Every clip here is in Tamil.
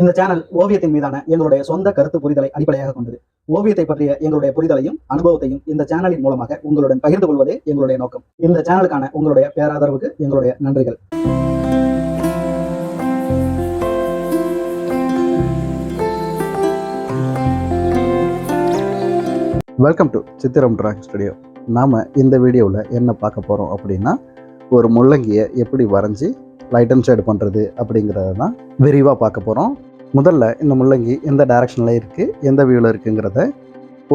இந்த சேனல் ஓவியத்தின் மீதான எங்களுடைய சொந்த கருத்து புரிதலை அடிப்படையாக கொண்டது. ஓவியத்தை பற்றிய எங்களுடைய புரிதலையும் அனுபவத்தையும் இந்த சேனலின் மூலமாக உங்களுடன் பகிர்ந்து கொள்வதே எங்களுடைய நோக்கம். இந்த சேனலுக்கான உங்களுடைய பேராதரவுக்கு எங்களுடைய நன்றிகள். Welcome to Chithiram drawing studio நாம் இந்த வீடியோவில் என்ன பார்க்க போகிறோம் அப்படின்னா ஒரு முள்ளங்கியை எப்படி வரைஞ்சி லைட் அண்ட் ஷேடு பண்ணுறது அப்படிங்கிறத தான் விரிவாக பார்க்க போகிறோம் முதல்ல இந்த முள்ளங்கி எந்த டைரக்ஷனில் இருக்குது எந்த வியூவில் இருக்குங்கிறத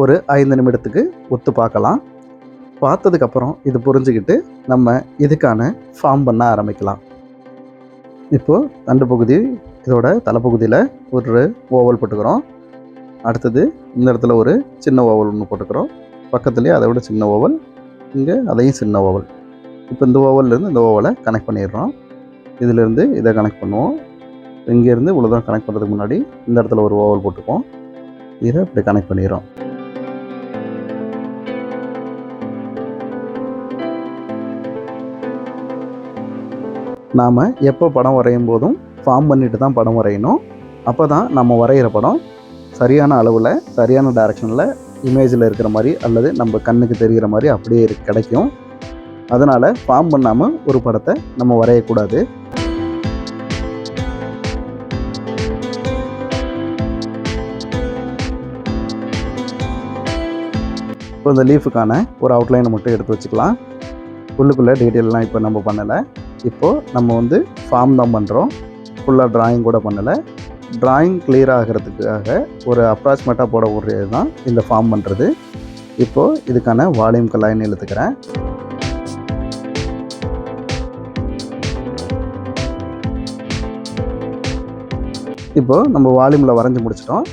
ஒரு ஐந்து நிமிடத்துக்கு ஒத்து பார்க்கலாம். பார்த்ததுக்கப்புறம் இது புரிஞ்சுக்கிட்டு நம்ம இதுக்கான ஃபார்ம் பண்ண ஆரம்பிக்கலாம். இப்போது தண்டு பகுதி இதோட தலைப்பகுதியில் ஒரு ஓவல் போட்டுக்கிறோம். அடுத்தது இந்த இடத்துல ஒரு சின்ன ஓவல் ஒன்று போட்டுக்கிறோம். பக்கத்துலேயே அதை விட சின்ன ஓவல் இங்கே அதையும் சின்ன ஓவல் இப்போ இந்த ஓவல்லேருந்து இந்த ஓவலை கனெக்ட் பண்ணிடுறோம். இதிலேருந்து இதை கனெக்ட் பண்ணுவோம். இங்கேருந்து இவ்வளோ தூரம் கனெக்ட் பண்ணுறதுக்கு முன்னாடி இந்த இடத்துல ஒரு ஓவல் போட்டுப்போம் இதை இப்படி கனெக்ட் பண்ணிடுறோம். நாம் எப்போ படம் வரையும் போதும் ஃபார்ம் பண்ணிட்டு தான் படம் வரையணும். அப்போ தான் நம்ம வரைகிற படம் சரியான அளவில் சரியான டைரக்ஷனில் இமேஜில் இருக்கிற மாதிரி அல்லது நம்ம கண்ணுக்கு தெரிகிற மாதிரி அப்படியே கிடைக்கும். அதனால் ஃபார்ம் பண்ணாமல் ஒரு படத்தை நம்ம வரையக்கூடாது. இப்போ இந்த லீஃபுக்கான ஒரு அவுட்லைனை மட்டும் எடுத்து வச்சுக்கலாம். உள்ளுக்குள்ளே டீட்டெயிலெலாம் இப்போ நம்ம பண்ணலை. இப்போது நம்ம வந்து ஃபார்ம் தான் பண்ணுறோம் ஃபுல்லாக ட்ராயிங் கூட பண்ணலை. ட்ராயிங் கிளியர் ஆகிறதுக்காக ஒரு அப்ராக்சிமேட்டாக போட விடுறது தான் இந்த ஃபார்ம் பண்ணுறது இப்போது இதுக்கான வால்யூம் லைன் எழுத்துக்கிறேன் இப்போது நம்ம வால்யூமில் வரைஞ்சி முடிச்சிட்டோம்.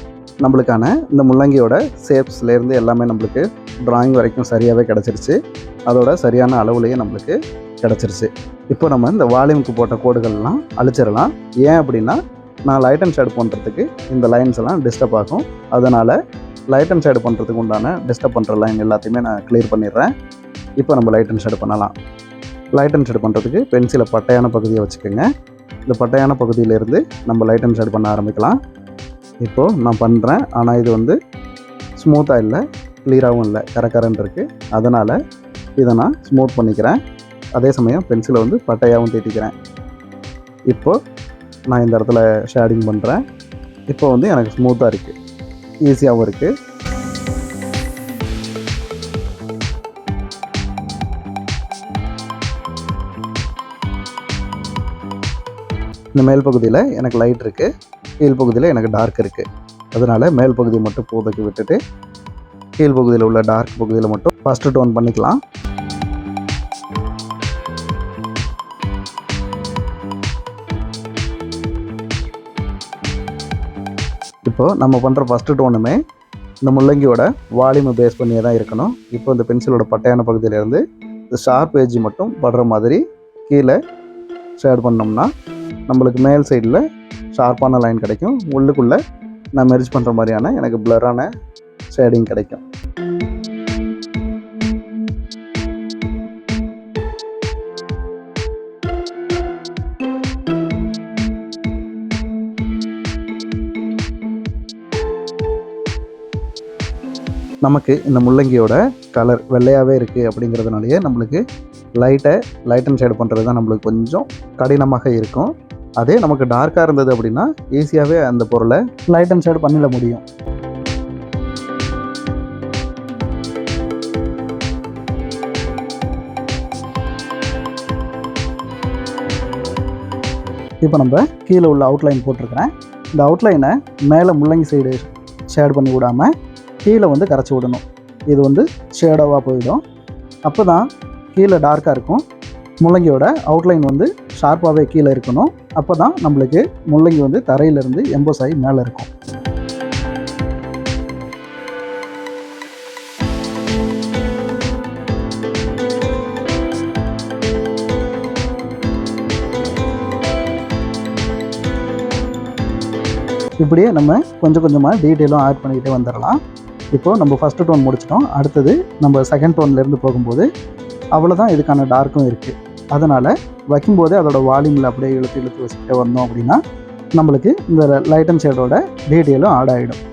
நம்மளுக்கான இந்த முள்ளங்கியோட ஷேப்ஸ்லேருந்து எல்லாமே நம்மளுக்கு ட்ராயிங் வரைக்கும் சரியாகவே கிடச்சிருச்சு. அதோட சரியான அளவுலேயே நம்மளுக்கு கிடச்சிருச்சு. இப்போ நம்ம இந்த வால்யூமுக்கு போட்ட கோடுகள்லாம் அழிச்சிடலாம். ஏன் அப்படின்னா நான் லைட் அண்ட் ஷேட் பண்ணுறதுக்கு இந்த லைன்ஸ் எல்லாம் டிஸ்டர்ப் ஆகும். அதனால் லைட் அண்ட் ஷேடு பண்ணுறதுக்கு உண்டான டிஸ்டர்ப் பண்ணுற லைன் எல்லாத்தையுமே நான் கிளியர் பண்ணிடுறேன். இப்போ நம்ம லைட் அண்ட் ஷேடு பண்ணலாம். லைட் அண்ட் ஷேடு பண்ணுறதுக்கு பென்சிலை பட்டையான பகுதியை வச்சுக்கோங்க. இந்த பட்டையான பகுதியிலேருந்து நம்ம லைட் அண்ட் ஷேடு பண்ண ஆரம்பிக்கலாம். இப்போது நான் பண்ணுறேன் ஆனால் இது வந்து ஸ்மூத்தாக இல்லை கிளியராகவும் இல்லை கரகரன்னு இருக்குது அதனால் இதை நான் ஸ்மூத் பண்ணிக்கிறேன். அதே சமயம் பென்சிலை வந்து பட்டையாகவும் தீட்டிக்கிறேன் இப்போது நான் இந்த இடத்துல ஷேடிங் பண்ணுறேன் இப்போ வந்து எனக்கு ஸ்மூத்தாக இருக்குது ஈஸியாகவும் இருக்குது இந்த மேல் பகுதியில் எனக்கு லைட் இருக்குது கீழ் பகுதியில் எனக்கு டார்க் இருக்குது அதனால் மேல் பகுதியை மட்டும் போதைக்கு விட்டுட்டு கீழ் பகுதியில் உள்ள டார்க் பகுதியில் மட்டும் ஃபஸ்ட்டு டோன் பண்ணிக்கலாம். இப்போது நம்ம பண்ணுற ஃபஸ்ட்டு டோனுமே இந்த முள்ளங்கியோட வால்யூமை பேஸ் பண்ணியே தான் இருக்கணும். இப்போ இந்த பென்சிலோட பட்டையான பகுதியிலேருந்து இந்த ஷார்ப் ஏஜ் மட்டும் படுற மாதிரி கீழே ஷேட் பண்ணோம்னா நம்மளுக்கு மேல் சைடில் ஷார்ப்பான லைன் கிடைக்கும். உள்ளுக்குள்ளே நான் மெர்ஜ் பண்ணுற மாதிரியான எனக்கு பிளரான ஷேடிங் கிடைக்கும். நமக்கு இந்த முள்ளங்கியோட கலர் வெள்ளையாகவே இருக்குது அப்படிங்கிறதுனாலேயே நம்மளுக்கு லைட்டை லைட் அண்ட் ஷேடு பண்ணுறது தான் நம்மளுக்கு கொஞ்சம் கடினமாக இருக்கும். அதே நமக்கு டார்க்காக இருந்தது அப்படின்னா ஈஸியாகவே அந்த பொருளை லைட் அண்ட் ஷேட் பண்ணிட முடியும். இப்போ நம்ம கீழே உள்ள அவுட்லைன் போட்டிருக்கிறேன். இந்த அவுட்லைனை மேலே முள்ளங்கி சைடு ஷேட் பண்ணி விடாமல் கீழே வந்து கரைச்சி விடணும். இது வந்து ஷேடோவாக போயிடும். அப்போ தான் கீழே டார்க்காக இருக்கும். முள்ளங்கியோட அவுட்லைன் வந்து ஷார்ப்பாகவே கீழே இருக்கணும். அப்போ தான் நம்மளுக்கு முள்ளங்கி வந்து தரையிலேருந்து எம்போஸ் ஆகி மேலே இருக்கும். இப்படியே நம்ம கொஞ்சம் கொஞ்சமாக டீட்டெயிலும் ஆட் பண்ணிக்கிட்டே வந்துடலாம். இப்போது நம்ம ஃபஸ்ட்டு டோன் முடிச்சிட்டோம். அடுத்தது நம்ம செகண்ட் டோன்லேருந்து போகும்போது அவ்வளோதான் இதுக்கான டார்க்கும் இருக்குது அதனால் வைக்கும்போதே அதோட வால்யூமில் அப்படியே இழுத்து இழுத்து வச்சுக்கிட்டே வந்தோம் அப்படின்னா நம்மளுக்கு இந்த லைட் அண்ட் ஷேடோட டீட்டெயிலும் ஆட் ஆகிடும்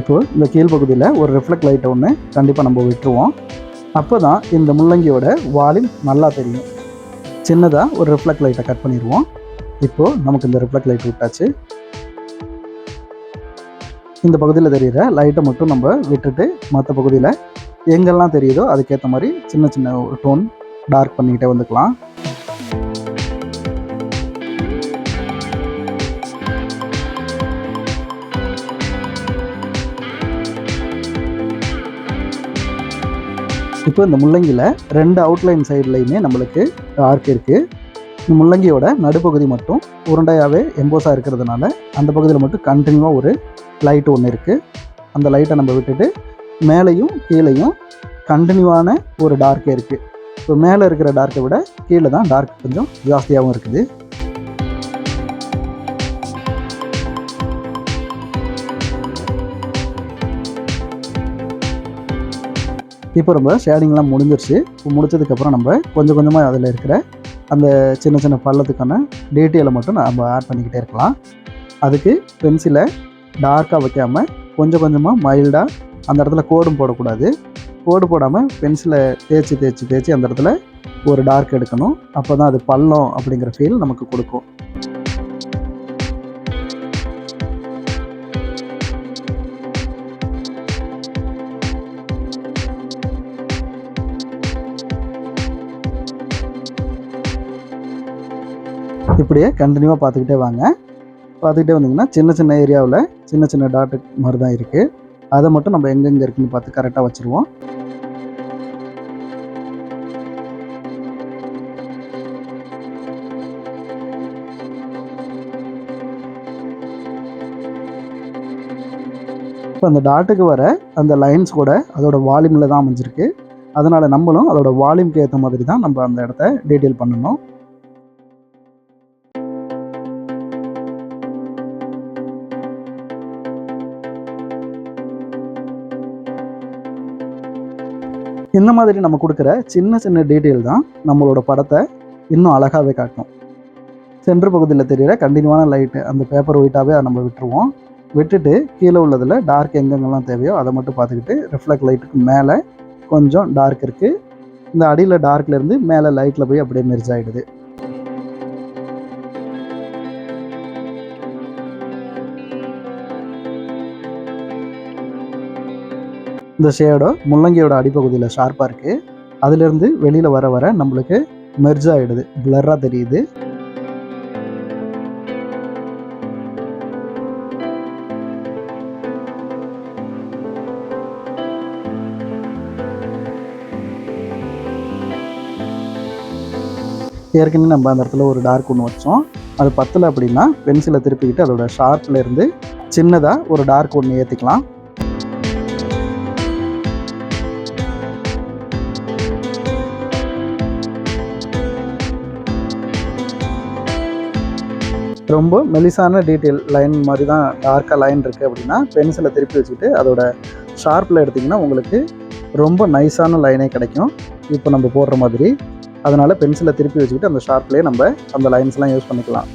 இப்போ இந்த கீழ்ப்பகுதியில் ஒரு ரிஃப்ளெக்ட் லைட்டை ஒன்று கண்டிப்பாக நம்ம விட்டுருவோம். அப்போ தான் இந்த முள்ளங்கியோட வால்யூம் நல்லா தெரியும். சின்னதாக ஒரு ரிஃப்ளெக்ட் லைட்டை கட் பண்ணிடுவோம். இப்போது நமக்கு இந்த ரிஃப்ளெக்ட் லைட் விட்டாச்சு. இந்த பகுதியில் தெரிகிற லைட்டை மட்டும் நம்ம விட்டுட்டு மற்ற பகுதியில் எங்கெல்லாம் தெரியுதோ அதுக்கேற்ற மாதிரி சின்ன சின்ன ஒரு டோன் டார்க் பண்ணிக்கிட்டே வந்துக்கலாம். இப்போ இந்த முள்ளங்கியில் ரெண்டு அவுட்லைன் சைட்லையுமே நம்மளுக்கு டார்க் இருக்குது இந்த முள்ளங்கியோட நடுப்பகுதி மட்டும் உருண்டையாகவே எம்போஸாக இருக்கிறதுனால அந்த பகுதியில் மட்டும் கண்டினியூவாக ஒரு லைட் ஒன்று இருக்குது அந்த லைட்டை நம்ம விட்டுட்டு மேலேயும் கீழேயும் கண்டினியூவான ஒரு டார்க்கே இருக்குது இப்போ மேலே இருக்கிற டார்க்கை விட கீழே தான் டார்க் கொஞ்சம் ஜாஸ்தியாகவும் இருக்குது. இப்போ நம்ம ஷேடிங்லாம் முடிஞ்சிருச்சு. இப்போ முடிச்சதுக்கப்புறம் நம்ம கொஞ்சம் கொஞ்சமாக அதில் இருக்கிற அந்த சின்ன சின்ன பள்ளத்துக்கான டீட்டெயிலை மட்டும் நம்ம ஆட் பண்ணிக்கிட்டே இருக்கலாம். அதுக்கு பென்சிலை டார்க்காக வைக்காமல் கொஞ்சம் கொஞ்சமாக மைல்டாக அந்த இடத்துல கோடும் போடக்கூடாது. கோடு போடாமல் பென்சிலை தேய்ச்சி தேய்ச்சி தேய்ச்சி அந்த இடத்துல ஒரு டார்க் எடுக்கணும். அப்போ தான் அது பள்ளம் அப்படிங்கிற ஃபீல் நமக்கு கொடுக்கும். அப்படியே கண்டினியூவாக பார்த்துக்கிட்டே வாங்க. பார்த்துக்கிட்டே வந்தீங்கன்னா சின்ன சின்ன ஏரியாவில் சின்ன சின்ன டாட்டு மாதிரி தான் இருக்குது அதை மட்டும் நம்ம எங்கெங்கே இருக்குன்னு பார்த்து கரெக்டாக வச்சுருவோம். இப்போ அந்த டாட்டுக்கு வர அந்த லைன்ஸ் கூட அதோட வால்யூமில் தான் அமைஞ்சிருக்கு. அதனால் நம்மளும் அதோட வால்யூம்க்கு ஏற்ற மாதிரி தான் நம்ம அந்த இடத்த டீட்டெயில் பண்ணணும். இந்த மாதிரி நம்ம கொடுக்குற சின்ன சின்ன டீட்டெயில் தான் நம்மளோட படத்தை இன்னும் அழகாகவே காட்டும். சென்டர் பகுதியில் தெரிகிற கண்டினியூவான லைட்டு அந்த பேப்பர் ஒயிட்டாகவே நம்ம விட்டுருவோம். விட்டுட்டு கீழே உள்ளதில் டார்க் எங்கெங்கெல்லாம் தேவையோ அதை மட்டும் பார்த்துக்கிட்டு ரிஃப்ளெக்ட் லைட்டுக்கு மேலே கொஞ்சம் டார்க் இருக்குது இந்த அடியில் டார்க்லேருந்து மேலே லைட்டில் போய் அப்படியே மெர்ஜ் ஆகிடுது இந்த ஷேடோ முள்ளங்கியோட அடிப்பகுதியில் ஷார்ப்பாக இருக்குது அதுலேருந்து வெளியில் வர வர நம்மளுக்கு மெர்ஜ் ஆகிடுது பிளராக தெரியுது. ஏற்கனவே நம்ம அந்த இடத்துல ஒரு டார்க் ஒன்று வச்சோம். அது பத்தலை அப்படின்னா பென்சிலை திருப்பிக்கிட்டு அதோட ஷார்ப்லேருந்து சின்னதாக ஒரு டார்க் ஒன்று ஏற்றிக்கலாம் ரொம்ப மெலிசான டீட்டெயில் லைன் மாதிரி தான் டார்க்காக லைன் இருக்குது அப்படின்னா பென்சிலை திருப்பி வச்சுக்கிட்டு அதோட ஷார்ப்பில் எடுத்திங்கன்னா உங்களுக்கு ரொம்ப நைஸான லைனே கிடைக்கும். இப்போ நம்ம போடுற மாதிரி. அதனால் பென்சிலை திருப்பி வச்சுக்கிட்டு அந்த ஷார்ப்லேயே நம்ம அந்த லைன்ஸ்லாம் யூஸ் பண்ணிக்கலாம்.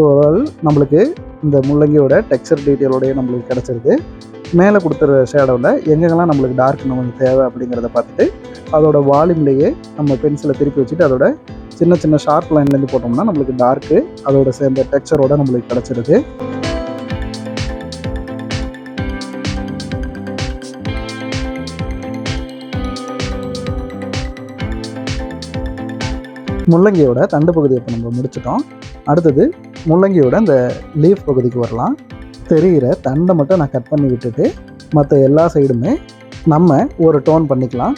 ஓவரால் நம்மளுக்கு இந்த முள்ளங்கியோட டெக்ஸ்சர் டீட்டெயிலோடய நம்மளுக்கு கிடச்சிருது மேலே கொடுத்துற ஷேடோவில் எங்கெங்கெல்லாம் நம்மளுக்கு டார்க் நமக்கு தேவை அப்படிங்கிறத பார்த்துட்டு அதோட வால்யூம்லேயே நம்ம பென்சிலை திருப்பி வச்சுட்டு அதோட சின்ன சின்ன ஷார்ப் லைன்லேருந்து போட்டோம்னா நம்மளுக்கு டார்க்கு அதோட சேர்ந்த டெக்ஸ்சரோட நம்மளுக்கு கிடச்சிருது முள்ளங்கியோட தண்டு பகுதியை இப்போ நம்ம முடிச்சிட்டோம். அடுத்தது முள்ளங்கியோட இந்த லீஃப் பகுதிக்கு வரலாம். தெரிகிற தண்டை மட்டும் நான் கட் பண்ணி விட்டுட்டு மற்ற எல்லா சைடுமே நம்ம ஒரு டோன் பண்ணிக்கலாம்.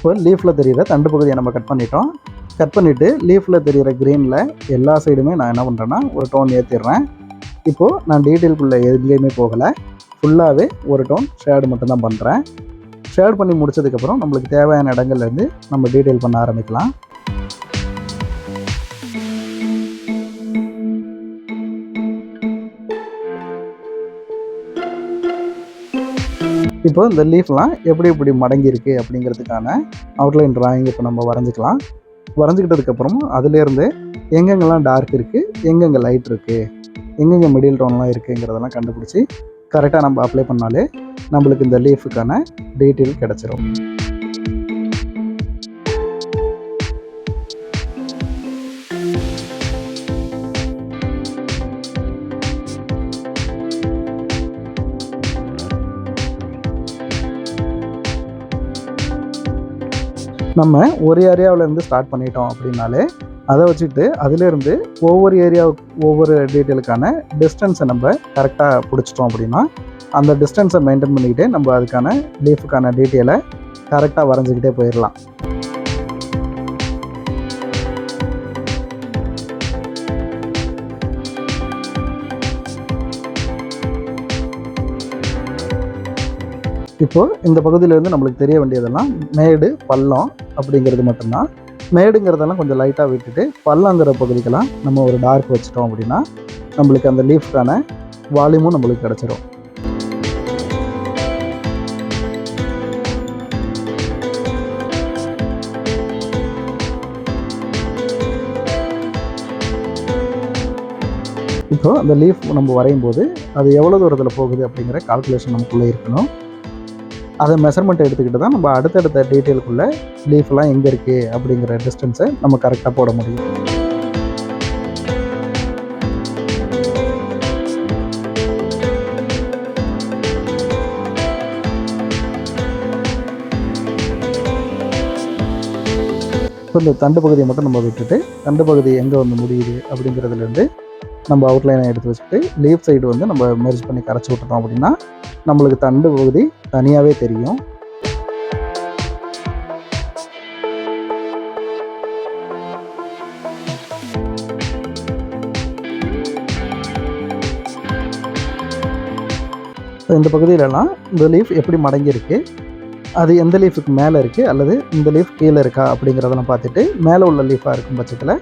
இப்போ லீஃபில் தெரிகிற தண்டு பகுதியை நம்ம கட் பண்ணிட்டோம். கட் பண்ணிவிட்டு லீஃபில் தெரிகிற க்ரீனில் எல்லா சைடுமே நான் என்ன பண்ணுறேன்னா ஒரு டோன் ஏற்றிடுறேன் இப்போது நான் டீட்டெயிலுக்குள்ளே எதுலேயுமே போகலை. ஃபுல்லாகவே ஒரு டோன் ஷேடு மட்டும்தான் பண்ணுறேன் ஷேட் பண்ணி முடிச்சதுக்கப்புறம் நம்மளுக்கு தேவையான இடங்கள்லேருந்து நம்ம டீட்டெயில் பண்ண ஆரம்பிக்கலாம். இப்போ இந்த லீஃப்லாம் எப்படி எப்படி மடங்கியிருக்கு அப்படிங்கிறதுக்கான அவுட்லைன் டிராயிங் இப்போ நம்ம வரைஞ்சிக்கலாம். வரைஞ்சிக்கிட்டதுக்கப்புறம் அதுலேருந்து எங்கெங்கெல்லாம் டார்க் இருக்குது எங்கெங்கே லைட் இருக்குது எங்கெங்கே மிடில் டோன்லாம் இருக்குங்கிறதெல்லாம் கண்டுபிடிச்சி கரெக்டாக நம்ம அப்ளை பண்ணாலே நம்மளுக்கு இந்த லீஃபுக்கான டீட்டெயில் கிடச்சிரும். நம்ம ஒரு ஏரியாவிலேருந்து ஸ்டார்ட் பண்ணிட்டோம் அப்படின்னாலே அதை வச்சுட்டு அதுலேருந்து ஒவ்வொரு ஏரியாவுக்கு ஒவ்வொரு டீட்டெயிலுக்கான டிஸ்டன்ஸை நம்ம கரெக்டாக பிடிச்சிட்டோம் அப்படின்னா அந்த டிஸ்டன்ஸை மெயின்டைன் பண்ணிக்கிட்டே நம்ம அதுக்கான லீஃபுக்கான டீட்டெயிலை கரெக்டாக வரைஞ்சிக்கிட்டே போயிடலாம். இப்போது இந்த பகுதியிலேருந்து நம்மளுக்கு தெரிய வேண்டியதெல்லாம் மேடு பள்ளம் அப்படிங்கிறது மட்டும்தான். மேடுங்கிறதெல்லாம் கொஞ்சம் லைட்டாக விட்டுட்டு பள்ளங்கிற பகுதிக்கெல்லாம் நம்ம ஒரு டார்க் வச்சிட்டோம் அப்படின்னா நம்மளுக்கு அந்த லீஃப்க்கான வால்யூமும் நம்மளுக்கு கிடச்சிரும். இப்போ அந்த லீஃப் நம்ம வரையும் போது அது எவ்வளோ தூரத்தில் போகுது அப்படிங்கிற கால்குலேஷன் நமக்குள்ளே இருக்கணும். அதை மெஷர்மெண்ட் எடுத்துக்கிட்டு தான் நம்ம அடுத்தடுத்த டீட்டெயிலுக்குள்ளே லீஃப்லாம் எங்கே இருக்குது அப்படிங்கிற டிஸ்டன்ஸை நம்ம கரெக்டாக போட முடியும். இப்போ இந்த தண்டு பகுதியை மட்டும் நம்ம விட்டுட்டு தண்டு பகுதி எங்கே வந்து முடியுது அப்படிங்கிறதுலேருந்து நம்ம அவுட்லைனை எடுத்து வச்சுட்டு லீஃப் சைடு வந்து நம்ம மெர்ஜ் பண்ணி கரைச்சி விட்டுட்டோம் அப்படின்னா நம்மளுக்கு தண்டு பகுதி தனியாகவே தெரியும். இந்த பகுதியிலலாம் இந்த லீஃப் எப்படி மடங்கியிருக்கு? அது எந்த லீஃபுக்கு மேலே இருக்குது அல்லது இந்த லீஃப் கீழே இருக்கா? அப்படிங்கிறதெல்லாம் பார்த்துட்டு மேலே உள்ள லீஃபாக இருக்கும் பட்சத்தில்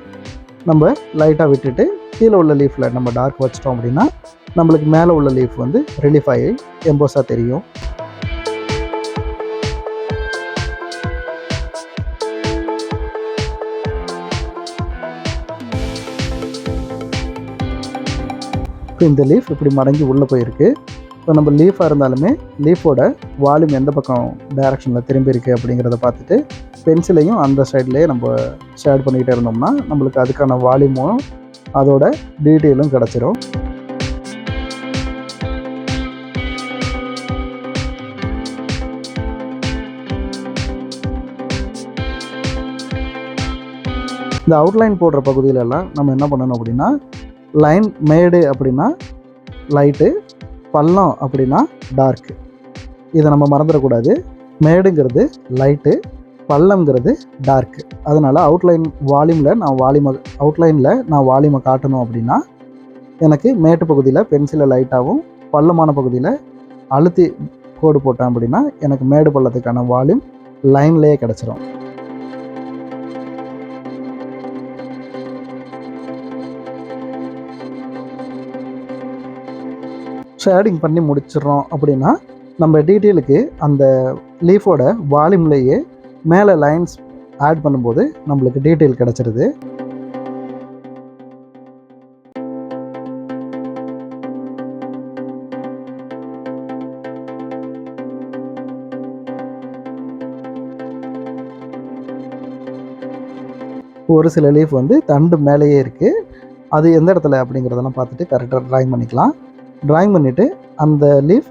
நம்ம லைட்டாக விட்டுட்டு கீழே உள்ள லீஃபில் நம்ம டார்க் வச்சிட்டோம் அப்படின்னா நம்மளுக்கு மேலே உள்ள லீஃப் வந்து ரிலீஃப் ஆகி எம்போஸாக தெரியும். இப்போ இந்த லீஃப் இப்படி மடங்கி உள்ளே போயிருக்கு. இப்போ நம்ம லீஃபாக இருந்தாலுமே லீஃபோட வால்யூம் எந்த பக்கம் டைரக்ஷனில் திரும்பி இருக்குது அப்படிங்கிறத பார்த்துட்டு பென்சிலையும் அந்த சைட்லேயே நம்ம ஷேட் பண்ணிக்கிட்டே இருந்தோம்னா நம்மளுக்கு அதுக்கான வால்யூமும் அதோட டீட்டெயிலும் கிடச்சிரும். இந்த அவுட்லைன் போடுற பகுதியிலெல்லாம் நம்ம என்ன பண்ணணும் அப்படின்னா லைன் மேடு அப்படின்னா லைட்டு பள்ளம் அப்படின்னா டார்க்கு இதை நம்ம மறந்துடக்கூடாது. மேடுங்கிறது லைட்டு பள்ளம்ங்கிறது டார்க்கு அதனால் அவுட்லைன் வால்யூமில் நான் வால்யூமை அவுட்லைனில் நான் வால்யூமை காட்டணும் அப்படின்னா எனக்கு மேட்டு பகுதியில் பென்சிலை லைட்டாகவும் பள்ளமான பகுதியில் அழுத்தி கோடு போட்டேன் அப்படின்னா எனக்கு மேடு பள்ளத்துக்கான வால்யூம் லைன்லேயே கிடச்சிரும். ஷேடிங் பண்ணி முடிச்சிடுறோம் அப்படின்னா நம்ம டீட்டெயிலுக்கு அந்த லீஃபோட வால்யூம்லேயே மேலே லைன்ஸ் ஆட் பண்ணும்போது நம்மளுக்கு டீட்டெயில் கிடச்சிருது. ஒரு சில லீஃப் வந்து தண்டு மேலேயே இருக்குது அது எந்த இடத்துல அப்படிங்கிறதெல்லாம் பார்த்துட்டு கரெக்டாக ட்ராயிங் பண்ணிக்கலாம். ட்ராயிங் பண்ணிவிட்டு அந்த லீஃப்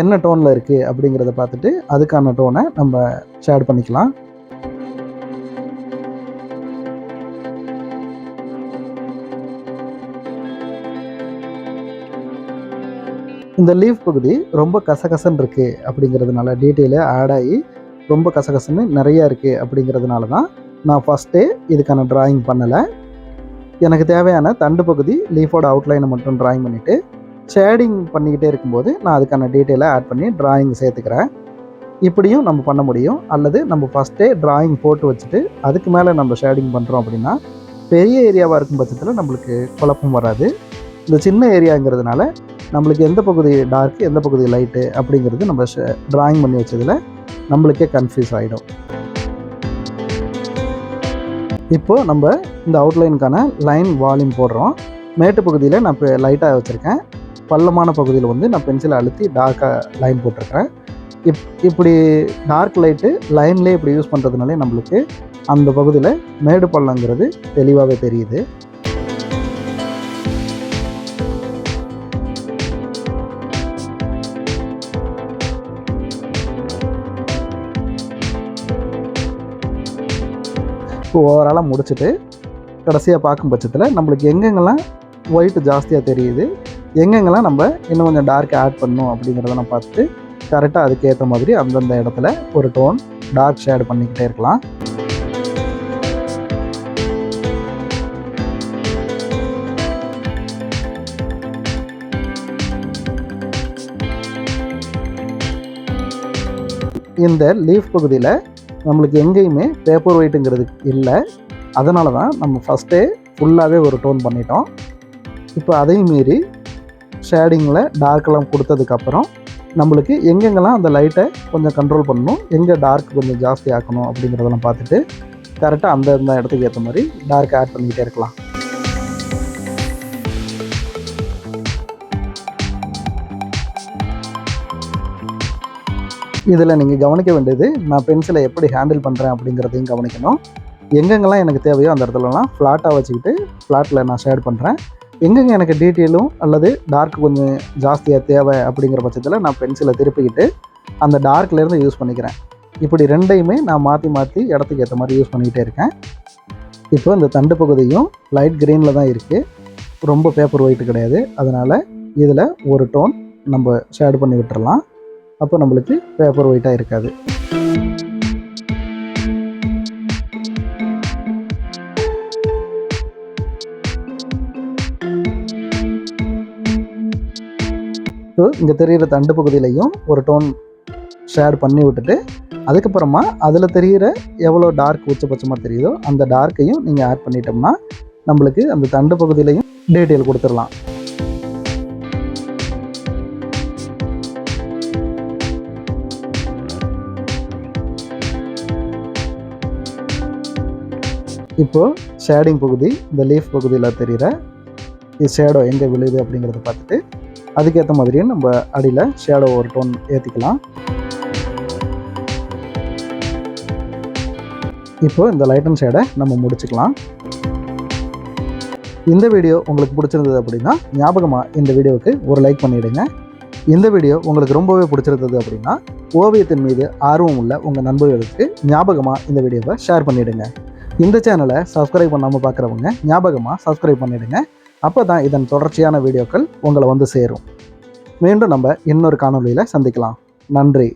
என்ன டோனில் இருக்குது அப்படிங்கிறத பார்த்துட்டு அதுக்கான டோனை நம்ம ஷேட் பண்ணிக்கலாம். இந்த லீஃப் பகுதி ரொம்ப கசகசன்னு இருக்குது அப்படிங்கிறதுனால டீட்டெயிலு ஆட் ஆகி ரொம்ப கசகசன்னு நிறையா இருக்குது அப்படிங்கிறதுனால தான் நான் ஃபஸ்ட்டே இதுக்கான ட்ராயிங் பண்ணலை. எனக்கு தேவையான தண்டு பகுதி லீஃபோட அவுட்லைனை மட்டும் ட்ராயிங் பண்ணிவிட்டு ஷேடிங் பண்ணிக்கிட்டே இருக்கும்போது நான் அதுக்கான டீட்டெயிலை ஆட் பண்ணி ட்ராயிங் சேர்த்துக்கிறேன். இப்படியும் நம்ம பண்ண முடியும். அல்லது நம்ம ஃபஸ்ட்டே ட்ராயிங் போட்டு வச்சுட்டு அதுக்கு மேலே நம்ம ஷேடிங் பண்ணுறோம் அப்படின்னா பெரிய ஏரியாவாக இருக்கும் பட்சத்தில் நம்மளுக்கு குழப்பம் வராது. இந்த சின்ன ஏரியாங்கிறதுனால நம்மளுக்கு எந்த பகுதி டார்க் எந்த பகுதி லைட்டு அப்படிங்கிறது நம்ம ட்ராயிங் பண்ணி வச்சதில் நம்மளுக்கே கன்ஃபியூஸ் ஆகிடும் இப்போது நம்ம இந்த அவுட்லைனுக்கான லைன் வால்யூம் போடுறோம். மேட்டு பகுதியில் நான் இப்போ லைட்டாக வச்சுருக்கேன். பள்ளமான பகுதியில் வந்து நான் பென்சிலை அழுத்தி டார்க்காக லைன் போட்டிருக்கேன் இப் இப்படி டார்க் லைட்டு லைன்லேயே இப்படி யூஸ் பண்ணுறதுனாலே நம்மளுக்கு அந்த பகுதியில் மேடு பள்ளங்கிறது தெளிவாகவே தெரியுது. இப்போ ஓவராலாக முடிச்சுட்டு கடைசியாக பார்க்கும் பட்சத்தில் நம்மளுக்கு எங்கெங்கெல்லாம் ஒயிட் ஜாஸ்தியாக தெரியுது எங்கெங்கெல்லாம் நம்ம இன்னும் கொஞ்சம் டார்க் ஆட் பண்ணணும் அப்படிங்கிறத நான் பார்த்துட்டு கரெக்டாக அதுக்கேற்ற மாதிரி அந்தந்த இடத்துல ஒரு டோன் டார்க் ஷேட் பண்ணிக்கிட்டே இருக்கலாம். இந்த லீஃப் பகுதியில் நம்மளுக்கு எங்கேயுமே பேப்பர் ஒயிட்டுங்கிறது இல்லை. அதனால தான் நம்ம ஃபஸ்ட்டே ஃபுல்லாகவே ஒரு டோன் பண்ணிட்டோம். இப்போ அதையும் மீறி ஷேடிங்கில் டார்க்கெல்லாம் கொடுத்ததுக்கப்புறம் நம்மளுக்கு எங்கெங்கெல்லாம் அந்த லைட்டை கொஞ்சம் கண்ட்ரோல் பண்ணணும் எங்கே டார்க் கொஞ்சம் ஜாஸ்தி ஆக்கணும் அப்படிங்கிறதெல்லாம் பார்த்துட்டு கரெக்டாக அந்த அந்த இடத்துக்கு ஏற்ற மாதிரி டார்க் ஆட் பண்ணிக்கிட்டே இருக்கலாம். இதில் நீங்கள் கவனிக்க வேண்டியது நான் பென்சிலை எப்படி ஹேண்டில் பண்ணுறேன் அப்படிங்கிறதையும் கவனிக்கணும். எங்கெங்கெல்லாம் எனக்கு தேவையோ அந்த இடத்துலலாம் ஃப்ளாட்டாக வச்சுக்கிட்டு ஃப்ளாட்டில் நான் ஷேட் பண்ணுறேன் எங்கெங்கே எனக்கு டீட்டெயிலும் அல்லது டார்க் கொஞ்சம் ஜாஸ்தியாக தேவை அப்படிங்கிற பட்சத்தில் நான் பென்சிலை திருப்பிக்கிட்டு அந்த டார்க்லேருந்து யூஸ் பண்ணிக்கிறேன். இப்படி ரெண்டையுமே நான் மாற்றி மாற்றி இடத்துக்கு ஏற்ற மாதிரி யூஸ் பண்ணிக்கிட்டே இருக்கேன். இப்போ இந்த தண்டு பகுதியும் லைட் க்ரீனில் தான் இருக்குது ரொம்ப பேப்பர் ஒயிட் கிடையாது. அதனால் இதில் ஒரு டோன் நம்ம ஷேட் பண்ணி விட்டுறலாம். அப்போ நம்மளுக்கு பேப்பர் ஒயிட்டாக இருக்காது. ஸோ இங்கே தெரிகிற தண்டு பகுதியிலையும் ஒரு டோன் ஷேட் பண்ணி விட்டுட்டு அதுக்கப்புறமா அதில் தெரிகிற எவ்வளோ டார்க் உச்சபட்சமாக தெரியுதோ அந்த டார்க்கையும் நீங்கள் ஆட் பண்ணிட்டோம்னா நம்மளுக்கு அந்த தண்டு பகுதியிலையும் டீட்டெயில் கொடுத்துடலாம். இப்போது ஷேடிங் பகுதி இந்த லீஃப் பகுதியில் தெரிகிற இது ஷேடோ எங்கே விழுது அப்படிங்கிறத பார்த்துட்டு அதுக்கேற்ற மாதிரியும் நம்ம அடியில் ஷேடோ ஒரு டோன் ஏற்றிக்கலாம் இப்போது இந்த லைட் அண்ட் ஷேடை நம்ம முடிச்சுக்கலாம். இந்த வீடியோ உங்களுக்கு பிடிச்சிருந்தது அப்படின்னா ஞாபகமாக இந்த வீடியோவுக்கு ஒரு லைக் பண்ணிவிடுங்க இந்த வீடியோ உங்களுக்கு ரொம்பவே பிடிச்சிருந்தது அப்படின்னா ஓவியத்தின் மீது ஆர்வம் உள்ள உங்கள் நண்பர்களுக்கு ஞாபகமாக இந்த வீடியோவை ஷேர் பண்ணிவிடுங்க இந்த சேனலை சப்ஸ்கிரைப் பண்ணாமல் பார்க்குறவங்க ஞாபகமாக சப்ஸ்கிரைப் பண்ணிவிடுங்க அப்போ தான் இதன் தொடர்ச்சியான வீடியோக்கள் உங்களை வந்து சேரும். மீண்டும் நம்ம இன்னொரு காணொளியில் சந்திக்கலாம். நன்றி.